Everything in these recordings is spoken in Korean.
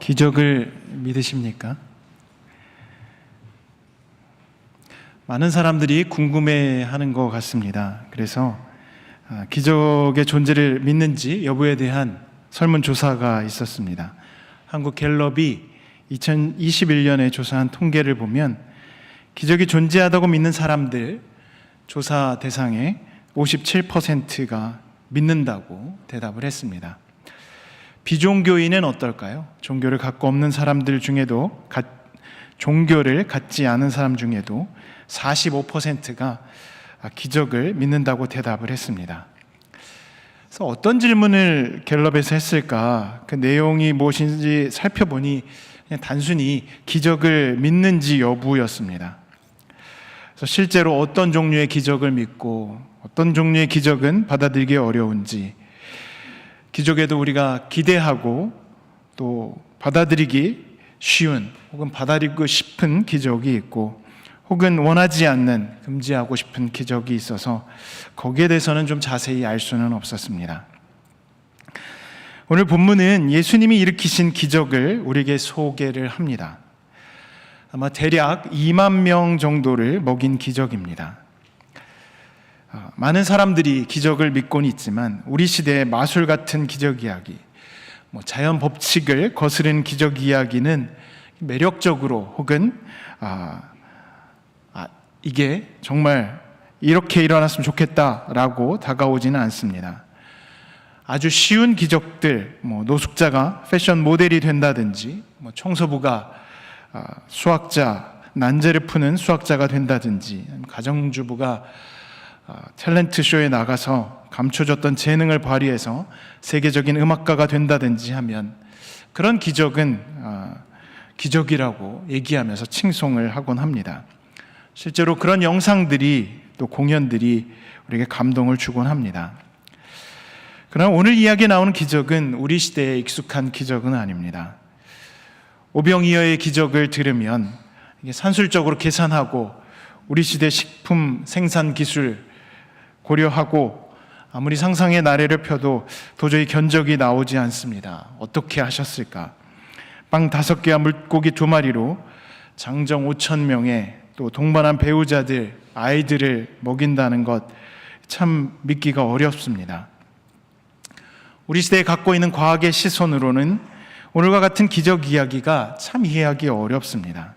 기적을 믿으십니까? 많은 사람들이 궁금해 하는 것 같습니다. 그래서 아, 기적의 존재를 믿는지 여부에 대한 설문조사가 있었습니다. 한국 갤럽이 2021년에 조사한 통계를 보면 기적이 존재하다고 믿는 사람들 조사 대상의 57%가 믿는다고 대답을 했습니다. 비종교인은 어떨까요? 종교를 갖고 없는 사람들 중에도 가, 종교를 갖지 않은 사람 중에도 45%가 기적을 믿는다고 대답을 했습니다. 그래서 어떤 질문을 갤럽에서 했을까? 그 내용이 무엇인지 살펴보니 단순히 기적을 믿는지 여부였습니다. 그래서 실제로 어떤 종류의 기적을 믿고 어떤 종류의 기적은 받아들이기 어려운지 기적에도 우리가 기대하고 또 받아들이기 쉬운 혹은 받아들이고 싶은 기적이 있고 혹은 원하지 않는 금지하고 싶은 기적이 있어서 거기에 대해서는 좀 자세히 알 수는 없었습니다. 오늘 본문은 예수님이 일으키신 기적을 우리에게 소개를 합니다. 아마 대략 2만 명 정도를 먹인 기적입니다. 아, 많은 사람들이 기적을 믿고는 있지만 우리 시대의 마술 같은 기적 이야기, 뭐 자연 법칙을 거스르는 기적 이야기는 매력적으로 혹은 아, 아, 이게 정말 이렇게 일어났으면 좋겠다라고 다가오지는 않습니다. 아주 쉬운 기적들, 뭐 노숙자가 패션 모델이 된다든지, 뭐 청소부가 아, 수학자, 난제를 푸는 수학자가 된다든지, 가정주부가 아, 탤런트 쇼에 나가서 감춰졌던 재능을 발휘해서 세계적인 음악가가 된다든지 하면 그런 기적은 아, 기적이라고 얘기하면서 칭송을 하곤 합니다. 실제로 그런 영상들이 또 공연들이 우리에게 감동을 주곤 합니다. 그러나 오늘 이야기에 나오는 기적은 우리 시대에 익숙한 기적은 아닙니다. 오병이어의 기적을 들으면 산술적으로 계산하고 우리 시대 식품 생산 기술 고려하고 아무리 상상의 나래를 펴도 도저히 견적이 나오지 않습니다. 어떻게 하셨을까? 빵 다섯 개와 물고기 두 마리로 장정 5천 명의 또 동반한 배우자들, 아이들을 먹인다는 것 참 믿기가 어렵습니다. 우리 시대에 갖고 있는 과학의 시선으로는 오늘과 같은 기적 이야기가 참 이해하기 어렵습니다.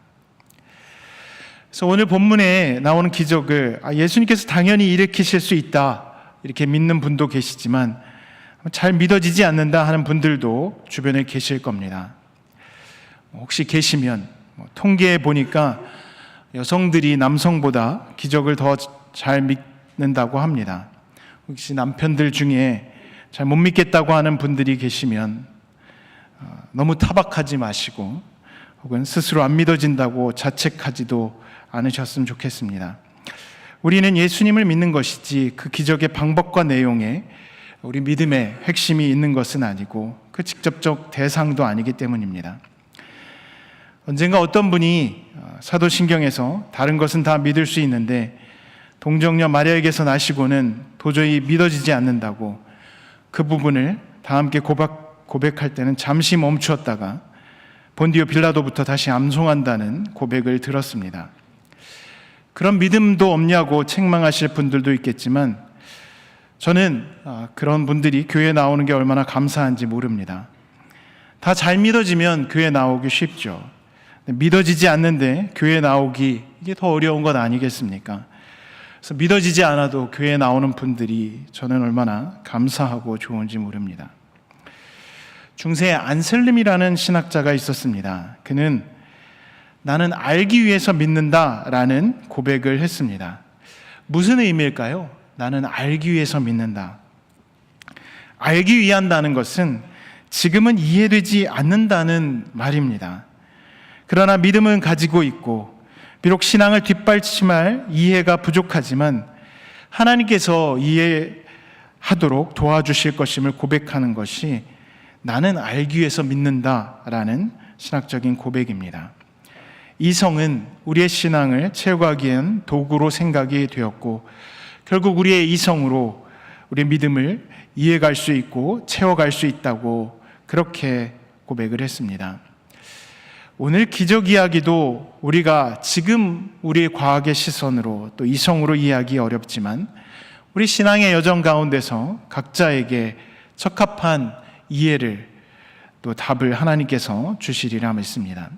그래서 오늘 본문에 나오는 기적을 아, 예수님께서 당연히 일으키실 수 있다 이렇게 믿는 분도 계시지만 잘 믿어지지 않는다 하는 분들도 주변에 계실 겁니다. 혹시 계시면 뭐 통계에 보니까 여성들이 남성보다 기적을 더 잘 믿는다고 합니다. 혹시 남편들 중에 잘 못 믿겠다고 하는 분들이 계시면 어, 너무 타박하지 마시고 혹은 스스로 안 믿어진다고 자책하지도 않으셨으면 좋겠습니다. 우리는 예수님을 믿는 것이지 그 기적의 방법과 내용에 우리 믿음의 핵심이 있는 것은 아니고 그 직접적 대상도 아니기 때문입니다. 언젠가 어떤 분이 어, 사도신경에서 다른 것은 다 믿을 수 있는데 동정녀 마리아에게서 나시고는 도저히 믿어지지 않는다고 그 부분을 다 함께 고백, 고백할 때는 잠시 멈추었다가 본디오 빌라도부터 다시 암송한다는 고백을 들었습니다. 그런 믿음도 없냐고 책망하실 분들도 있겠지만 저는 아, 그런 분들이 교회에 나오는 게 얼마나 감사한지 모릅니다. 다 잘 믿어지면 교회 나오기 쉽죠. 믿어지지 않는데 교회 나오기 이게 더 어려운 것 아니겠습니까? 그래서 믿어지지 않아도 교회에 나오는 분들이 저는 얼마나 감사하고 좋은지 모릅니다. 중세 안셀름이라는 신학자가 있었습니다. 그는 나는 알기 위해서 믿는다 라는 고백을 했습니다. 무슨 의미일까요? 나는 알기 위해서 믿는다. 알기 위한다는 것은 지금은 이해되지 않는다는 말입니다. 그러나 믿음은 가지고 있고 비록 신앙을 뒷받침할 이해가 부족하지만 하나님께서 이해하도록 도와주실 것임을 고백하는 것이 나는 알기 위해서 믿는다라는 신학적인 고백입니다. 이성은 우리의 신앙을 채워가기엔 도구로 생각이 되었고 결국 우리의 이성으로 우리의 믿음을 이해갈 수 있고 채워갈 수 있다고 그렇게 고백을 했습니다. 오늘 기적 이야기도 우리가 지금 우리의 과학의 시선으로 또 이성으로 이해하기 어렵지만 우리 신앙의 여정 가운데서 각자에게 적합한 이해를 또 답을 하나님께서 주시리라 믿습니다.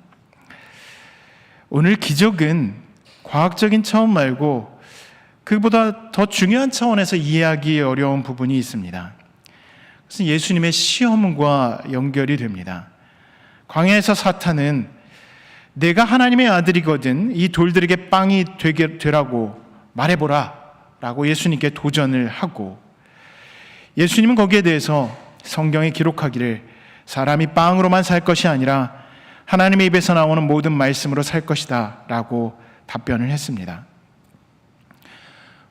오늘 기적은 과학적인 차원 말고 그보다 더 중요한 차원에서 이해하기 어려운 부분이 있습니다. 그것은 예수님의 시험과 연결이 됩니다. 광야에서 사탄은 내가 하나님의 아들이거든 이 돌들에게 빵이 되게 되라고 말해보라 라고 예수님께 도전을 하고 예수님은 거기에 대해서 성경에 기록하기를 사람이 빵으로만 살 것이 아니라 하나님의 입에서 나오는 모든 말씀으로 살 것이다 라고 답변을 했습니다.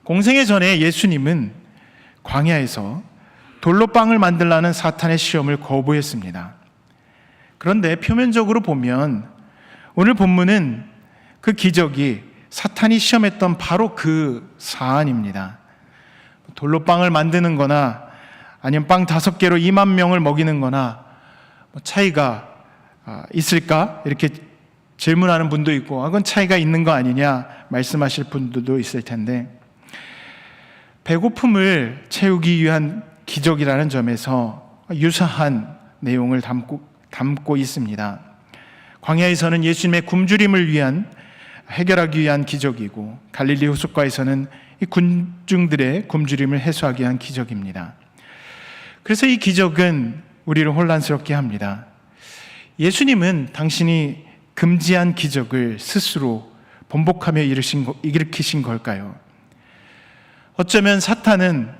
공생의 전에 예수님은 광야에서 돌로 빵을 만들라는 사탄의 시험을 거부했습니다. 그런데 표면적으로 보면 오늘 본문은 그 기적이 사탄이 시험했던 바로 그 사안입니다. 돌로 빵을 만드는 거나 아니면 빵 다섯 개로 2만 명을 먹이는 거나 뭐 차이가 아, 있을까? 이렇게 질문하는 분도 있고, 아, 그건 차이가 있는 거 아니냐? 말씀하실 분들도 있을 텐데, 배고픔을 채우기 위한 기적이라는 점에서 유사한 내용을 담고, 담고 있습니다. 광야에서는 예수님의 굶주림을 위한 해결하기 위한 기적이고 갈릴리 호숫가에서는 이 군중들의 굶주림을 해소하기 위한 기적입니다. 그래서 이 기적은 우리를 혼란스럽게 합니다. 예수님은 당신이 금지한 기적을 스스로 번복하며 일으키신 걸까요? 어쩌면 사탄은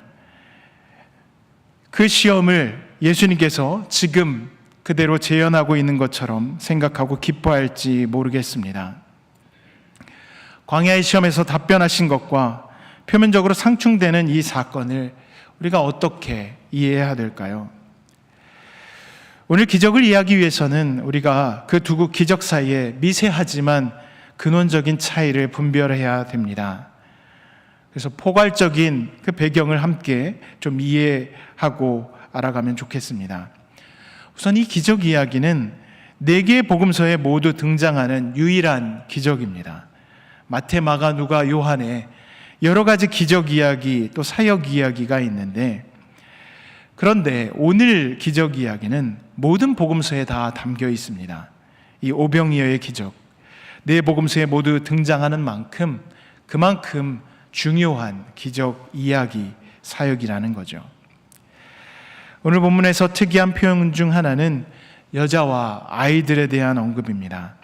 그 시험을 예수님께서 지금 그대로 재현하고 있는 것처럼 생각하고 기뻐할지 모르겠습니다. 광야의 시험에서 답변하신 것과 표면적으로 상충되는 이 사건을 우리가 어떻게 이해해야 될까요? 오늘 기적을 이해하기 위해서는 우리가 그 두 기적 사이에 미세하지만 근원적인 차이를 분별해야 됩니다. 그래서 포괄적인 그 배경을 함께 좀 이해하고 알아가면 좋겠습니다. 우선 이 기적 이야기는 네 개의 복음서에 모두 등장하는 유일한 기적입니다. 마태, 마가, 누가, 요한에 여러 가지 기적 이야기 또 사역 이야기가 있는데 그런데 오늘 기적 이야기는 모든 복음서에 다 담겨 있습니다. 이 오병이어의 기적. 네 복음서에 모두 등장하는 만큼 그만큼 중요한 기적 이야기 사역이라는 거죠. 오늘 본문에서 특이한 표현 중 하나는 여자와 아이들에 대한 언급입니다.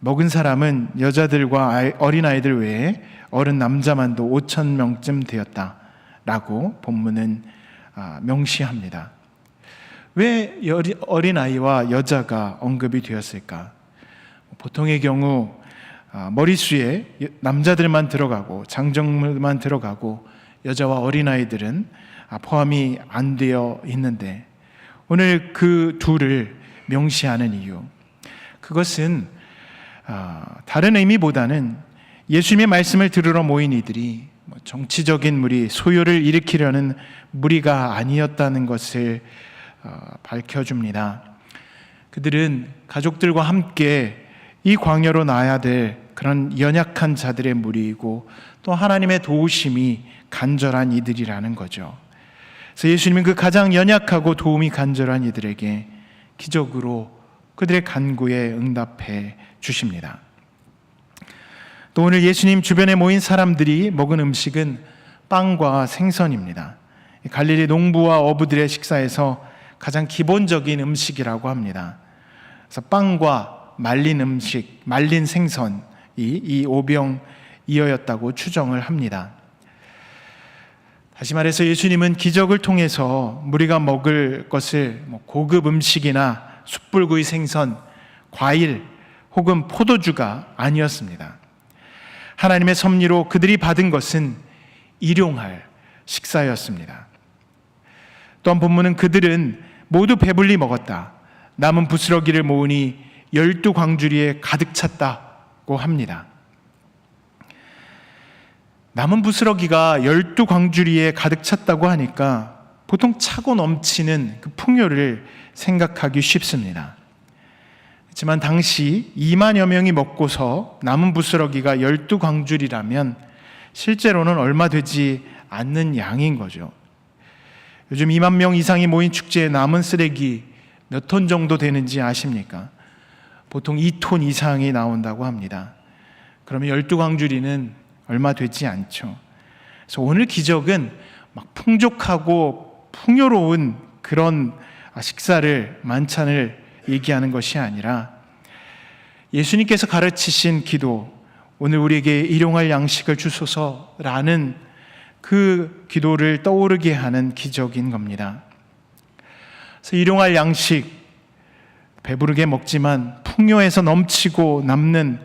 먹은 사람은 여자들과 어린아이들 외에 어른 남자만도 5천 명쯤 되었다 라고 본문은 아, 명시합니다. 왜 어린아이와 여자가 언급이 되었을까? 보통의 경우 아, 머리수에 남자들만 들어가고 장정물만 들어가고 여자와 어린아이들은 아, 포함이 안 되어 있는데 오늘 그 둘을 명시하는 이유 그것은 다른 의미보다는 예수님의 말씀을 들으러 모인 이들이 뭐 정치적인 무리, 소요를 일으키려는 무리가 아니었다는 것을 어, 밝혀줍니다. 그들은 가족들과 함께 이 광야로 나야 될 그런 연약한 자들의 무리이고 또 하나님의 도우심이 간절한 이들이라는 거죠. 그래서 예수님은 그 가장 연약하고 도움이 간절한 이들에게 기적으로 그들의 간구에 응답해 주십니다. 또 오늘 예수님 주변에 모인 사람들이 먹은 음식은 빵과 생선입니다. 갈릴리 농부와 어부들의 식사에서 가장 기본적인 음식이라고 합니다. 그래서 빵과 말린 음식, 말린 생선이 이 오병이어였다고 추정을 합니다. 다시 말해서 예수님은 기적을 통해서 우리가 먹을 것을 뭐 고급 음식이나 숯불구이 생선, 과일 혹은 포도주가 아니었습니다. 하나님의 섭리로 그들이 받은 것은 일용할 식사였습니다. 또한 본문은 그들은 모두 배불리 먹었다. 남은 부스러기를 모으니 열두 광주리에 가득 찼다고 합니다. 남은 부스러기가 열두 광주리에 가득 찼다고 하니까 보통 차고 넘치는 그 풍요를 생각하기 쉽습니다. 하지만 당시 2만여 명이 먹고서 남은 부스러기가 12광줄이라면 실제로는 얼마 되지 않는 양인 거죠. 요즘 2만 명 이상이 모인 축제에 남은 쓰레기 몇 톤 정도 되는지 아십니까? 보통 2톤 이상이 나온다고 합니다. 그러면 12광주리는 얼마 되지 않죠. 그래서 오늘 기적은 막 풍족하고 풍요로운 그런 식사를 만찬을 얘기하는 것이 아니라 예수님께서 가르치신 기도 오늘 우리에게 일용할 양식을 주소서라는 그 기도를 떠오르게 하는 기적인 겁니다. 그래서 일용할 양식 배부르게 먹지만 풍요해서 넘치고 남는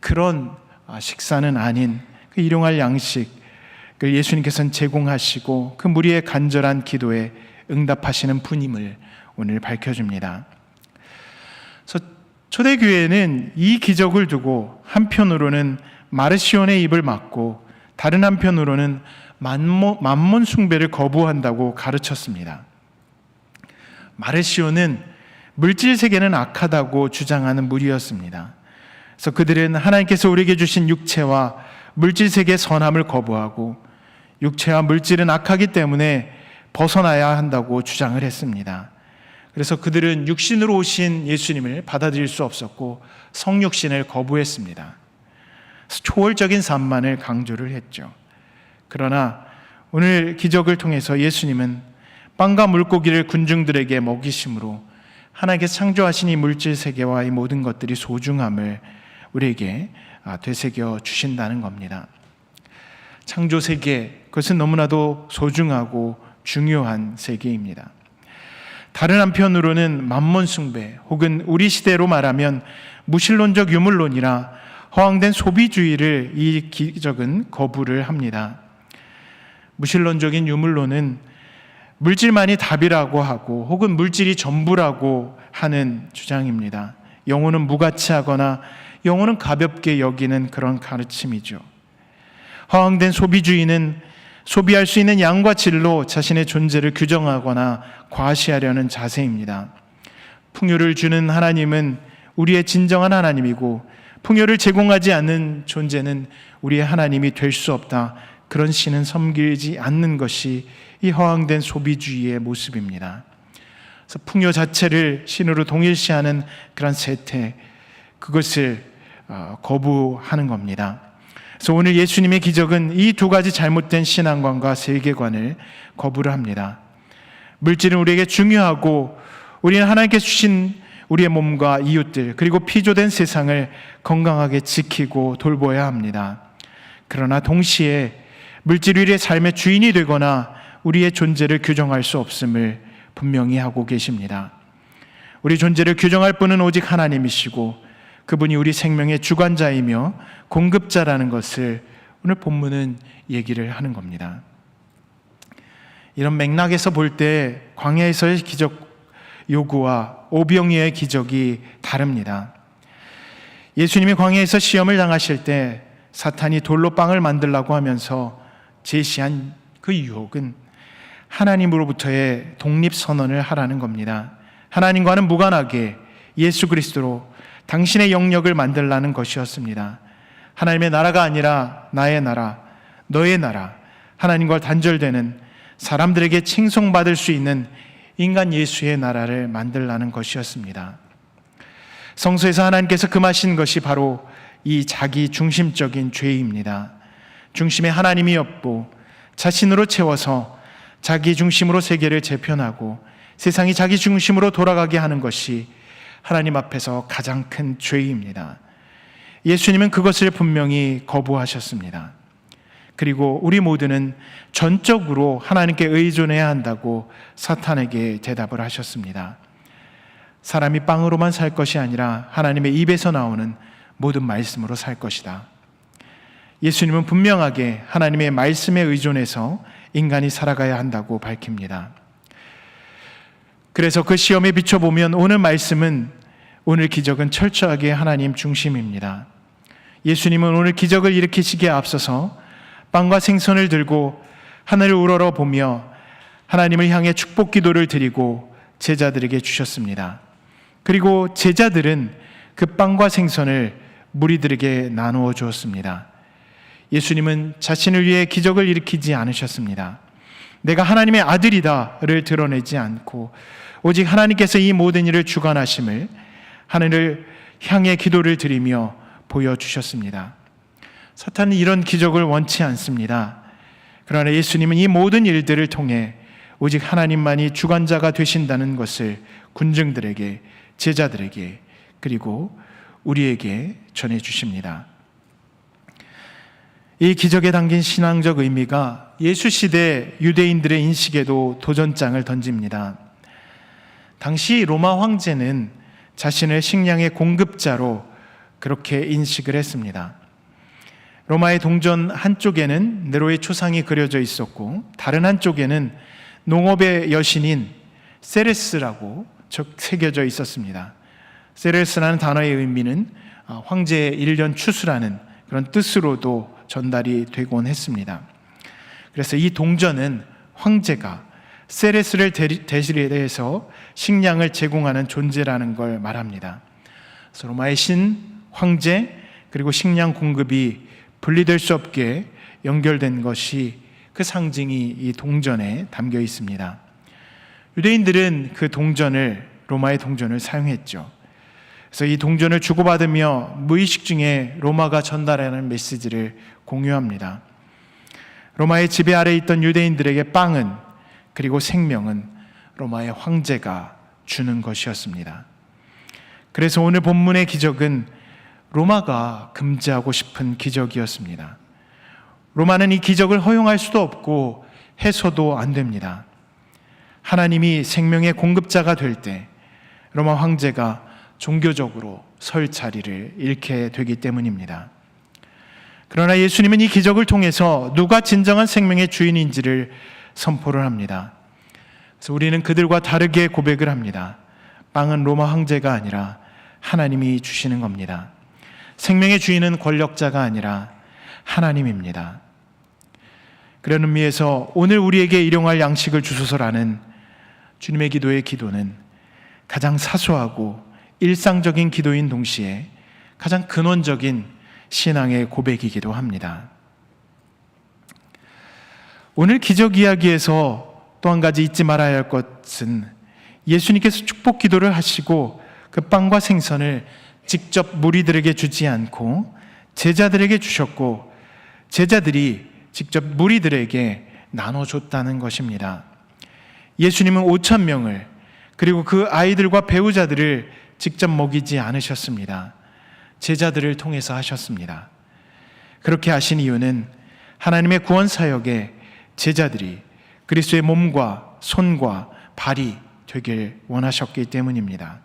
그런 식사는 아닌 그 일용할 양식 그 예수님께서는 제공하시고 그 무리의 간절한 기도에 응답하시는 분임을 오늘 밝혀줍니다. 그래서 초대교회는 이 기적을 두고 한편으로는 마르시온의 입을 막고 다른 한편으로는 만몬 숭배를 거부한다고 가르쳤습니다. 마르시온은 물질 세계는 악하다고 주장하는 무리였습니다. 그래서 그들은 하나님께서 우리에게 주신 육체와 물질 세계의 선함을 거부하고 육체와 물질은 악하기 때문에 벗어나야 한다고 주장을 했습니다. 그래서 그들은 육신으로 오신 예수님을 받아들일 수 없었고 성육신을 거부했습니다. 초월적인 삶만을 강조를 했죠. 그러나 오늘 기적을 통해서 예수님은 빵과 물고기를 군중들에게 먹이심으로 하나님께 창조하신 이 물질 세계와 이 모든 것들이 소중함을 우리에게 아, 되새겨 주신다는 겁니다. 창조 세계 그것은 너무나도 소중하고 중요한 세계입니다. 다른 한편으로는 만몬 숭배 혹은 우리 시대로 말하면 무신론적 유물론이라 허황된 소비주의를 이 기적은 거부를 합니다. 무신론적인 유물론은 물질만이 답이라고 하고 혹은 물질이 전부라고 하는 주장입니다. 영혼은 무가치하거나 영혼은 가볍게 여기는 그런 가르침이죠. 허황된 소비주의는 소비할 수 있는 양과 질로 자신의 존재를 규정하거나 과시하려는 자세입니다. 풍요를 주는 하나님은 우리의 진정한 하나님이고 풍요를 제공하지 않는 존재는 우리의 하나님이 될 수 없다. 그런 신은 섬기지 않는 것이 이 허황된 소비주의의 모습입니다. 그래서 풍요 자체를 신으로 동일시하는 그런 세태, 그것을 어, 거부하는 겁니다. 그래서 오늘 예수님의 기적은 이 두 가지 잘못된 신앙관과 세계관을 거부를 합니다. 물질은 우리에게 중요하고 우리는 하나님께 주신 우리의 몸과 이웃들 그리고 피조된 세상을 건강하게 지키고 돌보아야 합니다. 그러나 동시에 물질 위의 삶의 주인이 되거나 우리의 존재를 규정할 수 없음을 분명히 하고 계십니다. 우리 존재를 규정할 분은 오직 하나님이시고 그분이 우리 생명의 주관자이며 공급자라는 것을 오늘 본문은 얘기를 하는 겁니다. 이런 맥락에서 볼 때 광야에서의 기적 요구와 오병이의 기적이 다릅니다. 예수님이 광야에서 시험을 당하실 때 사탄이 돌로 빵을 만들라고 하면서 제시한 그 유혹은 하나님으로부터의 독립 선언을 하라는 겁니다. 하나님과는 무관하게 예수 그리스도로 당신의 영역을 만들라는 것이었습니다. 하나님의 나라가 아니라 나의 나라, 너의 나라, 하나님과 단절되는 사람들에게 칭송받을 수 있는 인간 예수의 나라를 만들라는 것이었습니다. 성서에서 하나님께서 금하신 것이 바로 이 자기 중심적인 죄입니다. 중심에 하나님이 없고 자신으로 채워서 자기 중심으로 세계를 재편하고 세상이 자기 중심으로 돌아가게 하는 것이 하나님 앞에서 가장 큰 죄입니다. 예수님은 그것을 분명히 거부하셨습니다. 그리고 우리 모두는 전적으로 하나님께 의존해야 한다고 사탄에게 대답을 하셨습니다. 사람이 빵으로만 살 것이 아니라 하나님의 입에서 나오는 모든 말씀으로 살 것이다. 예수님은 분명하게 하나님의 말씀에 의존해서 인간이 살아가야 한다고 밝힙니다. 그래서 그 시험에 비춰보면 오늘 말씀은 오늘 기적은 철저하게 하나님 중심입니다. 예수님은 오늘 기적을 일으키시기에 앞서서 빵과 생선을 들고 하늘을 우러러 보며 하나님을 향해 축복 기도를 드리고 제자들에게 주셨습니다. 그리고 제자들은 그 빵과 생선을 무리들에게 나누어 주었습니다. 예수님은 자신을 위해 기적을 일으키지 않으셨습니다. 내가 하나님의 아들이다를 드러내지 않고 오직 하나님께서 이 모든 일을 주관하심을 하늘을 향해 기도를 드리며 보여주셨습니다. 사탄은 이런 기적을 원치 않습니다. 그러나 예수님은 이 모든 일들을 통해 오직 하나님만이 주관자가 되신다는 것을 군중들에게, 제자들에게, 그리고 우리에게 전해 주십니다. 이 기적에 담긴 신앙적 의미가 예수 시대 유대인들의 인식에도 도전장을 던집니다. 당시 로마 황제는 자신을 식량의 공급자로 그렇게 인식을 했습니다. 로마의 동전 한쪽에는 네로의 초상이 그려져 있었고 다른 한쪽에는 농업의 여신인 세레스라고 적 새겨져 있었습니다. 세레스라는 단어의 의미는 아, 황제의 일년 추수라는 그런 뜻으로도 전달이 되곤 했습니다. 그래서 이 동전은 황제가 세레스를 대신해서 식량을 제공하는 존재라는 걸 말합니다. 로마의 신, 황제, 그리고 식량 공급이 분리될 수 없게 연결된 것이 그 상징이 이 동전에 담겨 있습니다. 유대인들은 그 동전을 로마의 동전을 사용했죠. 그래서 이 동전을 주고받으며 무의식 중에 로마가 전달하는 메시지를 공유합니다. 로마의 지배 아래 있던 유대인들에게 빵은 그리고 생명은 로마의 황제가 주는 것이었습니다. 그래서 오늘 본문의 기적은 로마가 금지하고 싶은 기적이었습니다. 로마는 이 기적을 허용할 수도 없고 해서도 안 됩니다. 하나님이 생명의 공급자가 될 때 로마 황제가 종교적으로 설 자리를 잃게 되기 때문입니다. 그러나 예수님은 이 기적을 통해서 누가 진정한 생명의 주인인지를 선포를 합니다. 그래서 우리는 그들과 다르게 고백을 합니다. 빵은 로마 황제가 아니라 하나님이 주시는 겁니다. 생명의 주인은 권력자가 아니라 하나님입니다. 그런 의미에서 오늘 우리에게 일용할 양식을 주소서라는 주님의 기도의 기도는 가장 사소하고 일상적인 기도인 동시에 가장 근원적인 신앙의 고백이기도 합니다. 오늘 기적 이야기에서 또 한 가지 잊지 말아야 할 것은 예수님께서 축복 기도를 하시고 그 빵과 생선을 직접 무리들에게 주지 않고 제자들에게 주셨고 제자들이 직접 무리들에게 나눠줬다는 것입니다. 예수님은 5천 명을 그리고 그 아이들과 배우자들을 직접 먹이지 않으셨습니다. 제자들을 통해서 하셨습니다. 그렇게 하신 이유는 하나님의 구원 사역에 제자들이 그리스도의 몸과 손과 발이 되길 원하셨기 때문입니다.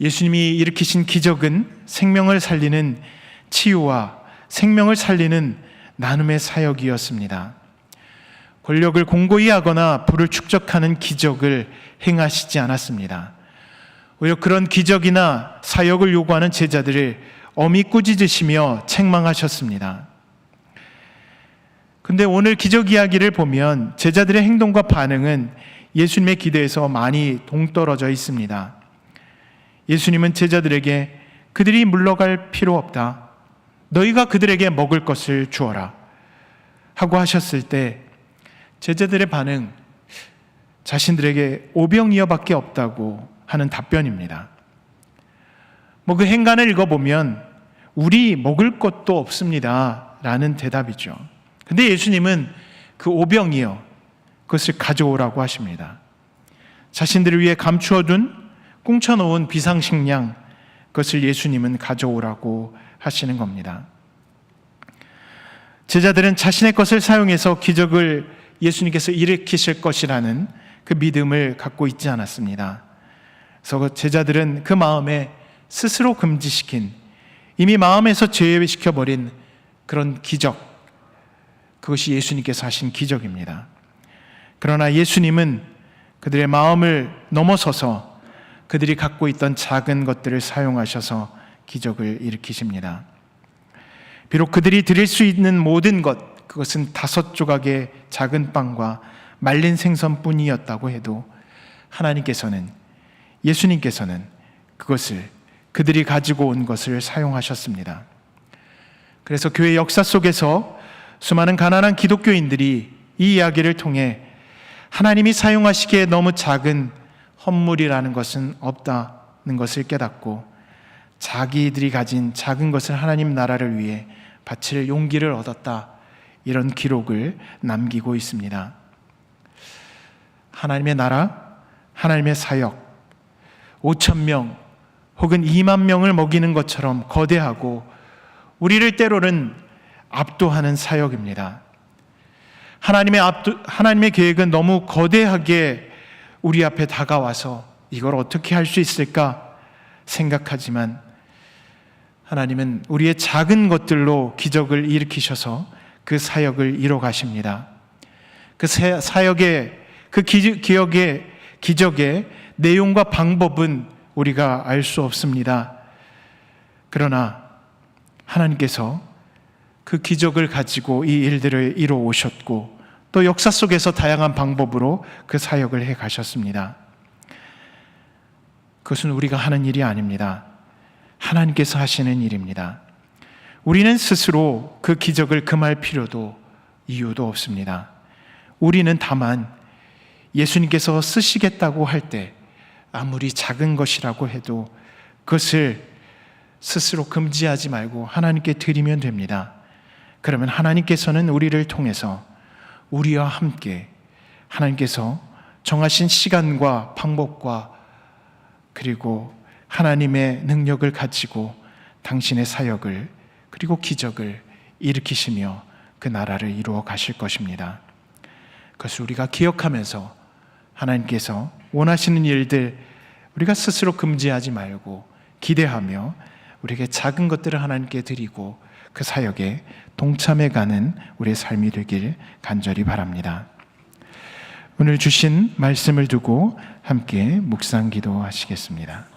예수님이 일으키신 기적은 생명을 살리는 치유와 생명을 살리는 나눔의 사역이었습니다. 권력을 공고히 하거나 부를 축적하는 기적을 행하시지 않았습니다. 오히려 그런 기적이나 사역을 요구하는 제자들을 어미 꾸짖으시며 책망하셨습니다. 근데 오늘 기적 이야기를 보면 제자들의 행동과 반응은 예수님의 기대에서 많이 동떨어져 있습니다. 예수님은 제자들에게 그들이 물러갈 필요 없다. 너희가 그들에게 먹을 것을 주어라. 하고 하셨을 때 제자들의 반응, 자신들에게 오병이어밖에 없다고 하는 답변입니다. 뭐 그 행간을 읽어보면 우리 먹을 것도 없습니다. 라는 대답이죠. 근데 예수님은 그 오병이어 그것을 가져오라고 하십니다. 자신들을 위해 감추어둔 꽁쳐놓은 비상식량 그것을 예수님은 가져오라고 하시는 겁니다. 제자들은 자신의 것을 사용해서 기적을 예수님께서 일으키실 것이라는 그 믿음을 갖고 있지 않았습니다. 그래서 그 제자들은 그 마음에 스스로 금지시킨 이미 마음에서 제외시켜 버린 그런 기적, 그것이 예수님께서 하신 기적입니다. 그러나 예수님은 그들의 마음을 넘어서서 그들이 갖고 있던 작은 것들을 사용하셔서 기적을 일으키십니다. 비록 그들이 드릴 수 있는 모든 것, 그것은 다섯 조각의 작은 빵과 말린 생선뿐이었다고 해도 하나님께서는 예수님께서는 그것을 그들이 가지고 온 것을 사용하셨습니다. 그래서 교회 역사 속에서 수많은 가난한 기독교인들이 이 이야기를 통해 하나님이 사용하시기에 너무 작은 헌물이라는 것은 없다는 것을 깨닫고 자기들이 가진 작은 것을 하나님 나라를 위해 바칠 용기를 얻었다. 이런 기록을 남기고 있습니다. 하나님의 나라, 하나님의 사역, 5천 명 혹은 2만 명을 먹이는 것처럼 거대하고 우리를 때로는 압도하는 사역입니다. 하나님의 압도, 하나님의 계획은 너무 거대하게 우리 앞에 다가와서 이걸 어떻게 할 수 있을까 생각하지만 하나님은 우리의 작은 것들로 기적을 일으키셔서 그 사역을 이뤄 가십니다. 그 사- 사역의 그 기, 기억의 기적의 내용과 방법은 우리가 알 수 없습니다. 그러나 하나님께서 그 기적을 가지고 이 일들을 이루어 오셨고 또 역사 속에서 다양한 방법으로 그 사역을 해 가셨습니다. 그것은 우리가 하는 일이 아닙니다. 하나님께서 하시는 일입니다. 우리는 스스로 그 기적을 금할 필요도 이유도 없습니다. 우리는 다만 예수님께서 쓰시겠다고 할 때 아무리 작은 것이라고 해도 그것을 스스로 금지하지 말고 하나님께 드리면 됩니다. 그러면 하나님께서는 우리를 통해서 우리와 함께 하나님께서 정하신 시간과 방법과 그리고 하나님의 능력을 가지고 당신의 사역을 그리고 기적을 일으키시며 그 나라를 이루어 가실 것입니다. 그것을 우리가 기억하면서 하나님께서 원하시는 일들 우리가 스스로 금지하지 말고 기대하며 우리에게 작은 것들을 하나님께 드리고 그 사역에 동참해 가는 우리의 삶이 되길 간절히 바랍니다. 오늘 주신 말씀을 두고 함께 묵상 기도하시겠습니다.